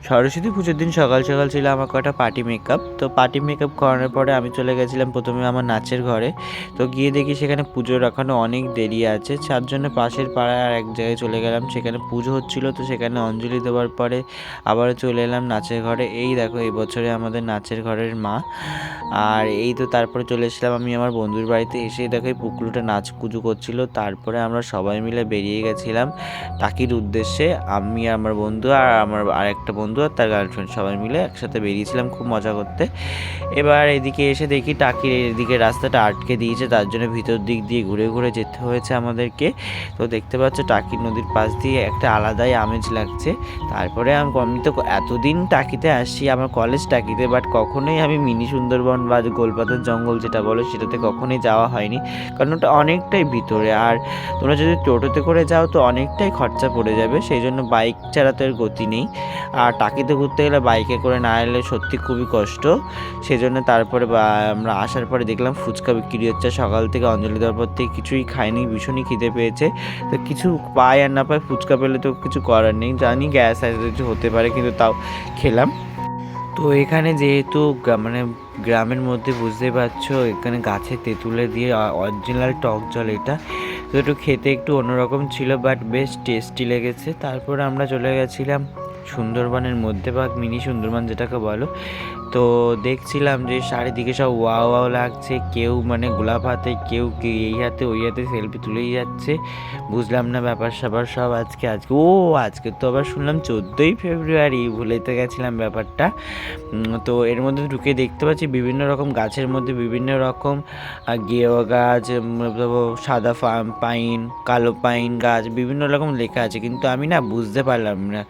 সরস্বতী পুজোর দিন সকাল সকাল ছিল আমার কটা পার্টি মেকআপ তো পার্টি মেকআপ করানোর পরে আমি চলে গেছিলাম প্রথমে আমার নাচের ঘরে। তো গিয়ে দেখি সেখানে পুজো রাখানো অনেক দেরি আছে। তার জন্য পাশের পাড়ায় আর এক জায়গায় চলে গেলাম। সেখানে পুজো হচ্ছিল, তো সেখানে অঞ্জলি দেওয়ার পরে আবারও চলে এলাম নাচের ঘরে। এই দেখো, এই বছরে আমাদের নাচের ঘরের মা। আর এই তো তারপরে চলে এসেছিলাম আমি আমার বন্ধুর বাড়িতে। এসে দেখো, এই পুকুরটা নাচ পুজো করছিল। তারপরে আমরা সবাই মিলে বেরিয়ে গেছিলাম। টাকির উদ্দেশ্যে আমি আমার বন্ধু আর আমার আরেকটা বন্ধু আর তার গার্লফ্রেন্ড সবাই মিলে একসাথে বেরিয়েছিলাম খুব মজা করতে। এবার এদিকে এসে দেখি টাকির এদিকে রাস্তাটা আটকে দিয়েছে, তার জন্য ভিতর দিক দিয়ে ঘুরে ঘুরে যেতে হয়েছে আমাদেরকে। তো দেখতে পাচ্ছ টাকির নদীর পাশ দিয়ে একটা আলাদাই আমেজ লাগছে। তারপরে আম- তো এতদিন টাকিতে আসি আমার কলেজ টাকিতে বাট কখনোই আমি মিনি সুন্দরবন বা গোলপাতার জঙ্গল যেটা বলো সেটাতে কখনোই যাওয়া হয়নি। কারণ ওটা অনেকটাই ভিতরে, আর তোমরা যদি টোটোতে করে যাও তো অনেকটাই খরচা পড়ে যাবে, সেই জন্য বাইক ছাড়া তো এর গতি নেই। আর টাকিতে ঘুরতে গেলে বাইকে করে না এলে সত্যি খুবই কষ্ট। সেই জন্য তারপরে আমরা আসার পরে দেখলাম ফুচকা বিক্রি হচ্ছে। সকাল থেকে অঞ্জলি দেওয়ার পর থেকে কিছুই খাইনি, ভীষণই খিদে পেয়েছে। তো কিছু পায় আর না পায় ফুচকা পেলে তো কিছু করার নেই। জানি গ্যাস অ্যাসিডিটি হতে পারে, কিন্তু তাও খেলাম। তো এখানে যেহেতু মানে গ্রামের মধ্যে বুঝতেই পারছ, এখানে গাছে তেঁতুলে দিয়ে অরিজিনাল টক জল এটা। তো একটু খেতে একটু অন্যরকম ছিল বাট বেশ টেস্টি লেগেছে। তারপর আমরা চলে গেছিলাম সুন্দরবনের মধ্যেভাগ মিনি সুন্দরবন যেটাকে বলো তো দেখছিলাম যে চারিদিকে সব ওয়াও ওয়াও লাগছে, কেউ মানে গোলাপ হাতে, কেউ এই হাতে, ওই হাতে সেলফি তুলেই যাচ্ছে। বুঝলাম না ব্যাপার স্যাপার সব আজকে আজকে, ও আজকে তো আবার শুনলাম চোদ্দোই ফেব্রুয়ারি ভুলেতে গেছিলাম ব্যাপারটা। তো এর মধ্যে ঢুকে দেখতে পাচ্ছি বিভিন্ন রকম গাছের মধ্যে বিভিন্ন রকম গেওয়া গাছ সাদা পাইন, কালো পাইন গাছ, বিভিন্ন রকম লেখা আছে, কিন্তু আমি না বুঝতে পারলাম না,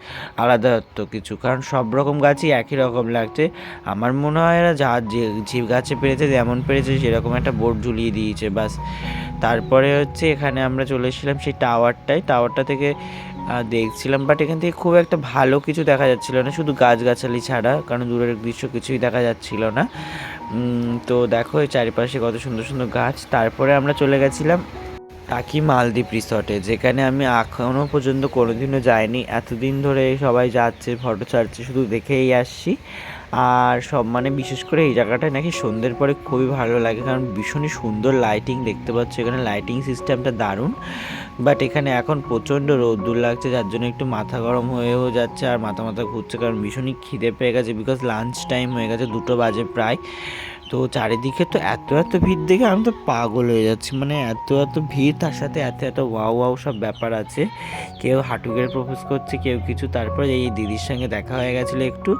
আলাদা তো কিছু, কারণ সব রকম গাছই একই রকম লাগছে। আমার মনে হয় এরা যা যে যে গাছে পেরেছে, যেমন পেরেছে, সেরকম একটা বোর্ড ঝুলিয়ে দিয়েছে বাস তারপরে হচ্ছে এখানে আমরা চলে এসেছিলাম সেই টাওয়ারটায়। টাওয়ারটা থেকে দেখছিলাম বাট এখান থেকে খুব একটা ভালো কিছু দেখা যাচ্ছিল না, শুধু গাছগাছালি ছাড়া, কারণ দূরের দৃশ্য কিছুই দেখা যাচ্ছিল না। তো দেখো চারিপাশে কত সুন্দর সুন্দর গাছ। তারপরে আমরা চলে গেছিলাম টাকি মালদ্বীপ রিসর্টে, যেখানে আমি এখনও পর্যন্ত কোনোদিনও যাইনি। এতদিন ধরে সবাই যাচ্ছে ফটো ছাড়ছে, শুধু দেখেই আসছি। আর সব মানে বিশেষ করে এই জায়গাটায় নাকি সন্ধ্যের পরে খুবই ভালো লাগে, কারণ ভীষণই সুন্দর লাইটিং দেখতে পাচ্ছ, এখানে লাইটিং সিস্টেমটা দারুণ। বাট এখানে এখন প্রচণ্ড রোদ্দুর লাগছে, যার জন্য একটু মাথা গরম হয়েও যাচ্ছে আর মাথা মাথা ঘুরছে, কারণ ভীষণই খিদে পেয়ে গেছে বিকজ লাঞ্চ টাইম হয়ে গেছে, দুটো বাজে প্রায়। তো চারিদিকে তো এত এত ভিড় দেখে আমি তো পাগল হয়ে যাচ্ছি। মানে এত এত ভিড়, তার সাথে এত এত ওয়াও ওয়াও সব ব্যাপার আছে। কেউ হাঁটুকের প্রপোজ করছে, কেউ কিছু। তারপরে এই দিদির সঙ্গে দেখা হয়ে গেছিল একটু।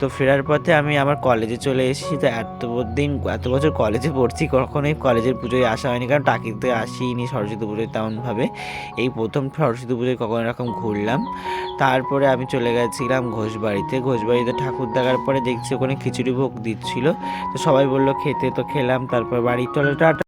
তো ফেরার পথে আমি আমার কলেজে চলে এসেছি। তো এত দিন, এত বছর কলেজে পড়ছি, কখনোই কলেজের পুজোয় আসা হয়নি। কারণ টাকিতে আসিনি সরস্বতী পুজোয় তেমনভাবে এই প্রথম সরস্বতী পুজোয় কখনো এরকম ঘুরলাম। তারপরে আমি চলে গেছিলাম ঘোষবাড়িতে। ঘোষবাড়িতে ঠাকুর দেখার পরে দেখছি ওখানে খিচুড়ি ভোগ দিচ্ছিল। তো সবাই বলল খেতে তো খেলাম তারপর বাড়ি চলে টাটা